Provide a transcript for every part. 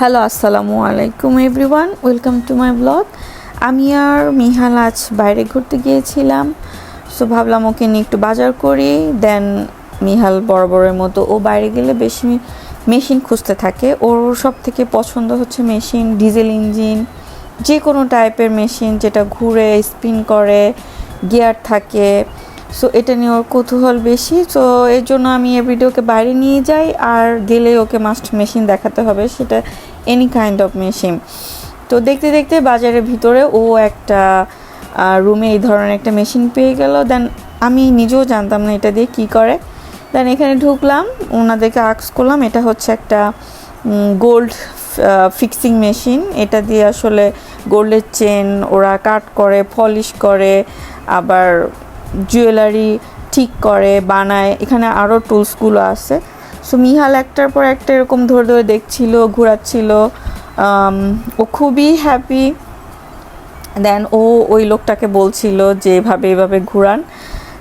Hello, আসসালামু আলাইকুম everyone, welcome to my blog. আমি আর মিহাল আজ বাইরে ঘুরতে গিয়েছিলাম, সো ভাবলাম ওকে নিয়ে একটু বাজার করি। দেন মিহাল বরাবরের মতো, ও বাইরে গেলে বেশি মেশিন খুঁজতে থাকে। ওর সব থেকে পছন্দ হচ্ছে মেশিন, ডিজেল ইঞ্জিন, যে কোনো টাইপের মেশিন যেটা ঘুরে, স্পিন করে, গিয়ার থাকে। সো এটা নিয়ে ওর কৌতূহল বেশি। সো এর জন্য আমি এ ভিডিওকে বাইরে নিয়ে যাই, আর গেলে ওকে মাস্ট মেশিন দেখাতে হবে, সেটা এনি কাইন্ড অফ মেশিন তো দেখতে দেখতে বাজারের ভিতরে ও একটা রুমে এই ধরনের একটা মেশিন পেয়ে গেল। দেন আমি নিজেও জানতাম না এটা দিয়ে কী করে। দেন এখানে ঢুকলাম, ওনাদেরকে আক্স করলাম, এটা হচ্ছে একটা গোল্ড ফিক্সিং মেশিন এটা দিয়ে আসলে গোল্ডের চেন ওরা কাট করে পলিশ করে, আবার জুয়েলারি ঠিক করে, বানায়। এখানে আরও টুলসগুলো আছে। সো মিহাল একটার পর একটা এরকম ধরে ধরে দেখছিল, ঘোরাচ্ছিল। ও খুবই হ্যাপি দেন ও ওই লোকটাকে বলছিল যে, এভাবে এভাবে ঘুরান।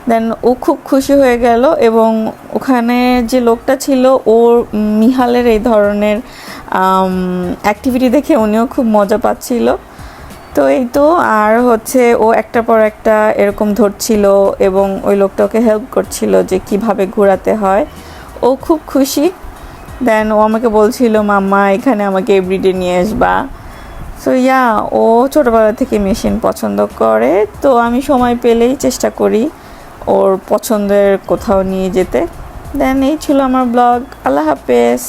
দেন ও খুব খুশি হয়ে গেল এবং ওখানে যে লোকটা ছিল ও মিহালের এই ধরনের অ্যাক্টিভিটি দেখে উনিও খুব মজা পাচ্ছিল। তো এই তো, আর হচ্ছে ও একটা পর একটা এরকম ধরছিল এবং ওই লোকটা ওকে হেল্প করছিল যে কীভাবে ঘোরাতে হয়। ও খুব খুশি। দেন ও আমাকে বলছিল, মাম্মা, এখানে আমাকে এভরিডে নিয়ে আসবা। সো ইয়া ও ছোটোবেলা থেকে মেশিন পছন্দ করে। তো আমি সময় পেলেই চেষ্টা করি ওর পছন্দের কোথাও নিয়ে যেতে। দেন এই ছিল আমার ব্লগ আল্লাহ হাফেজ।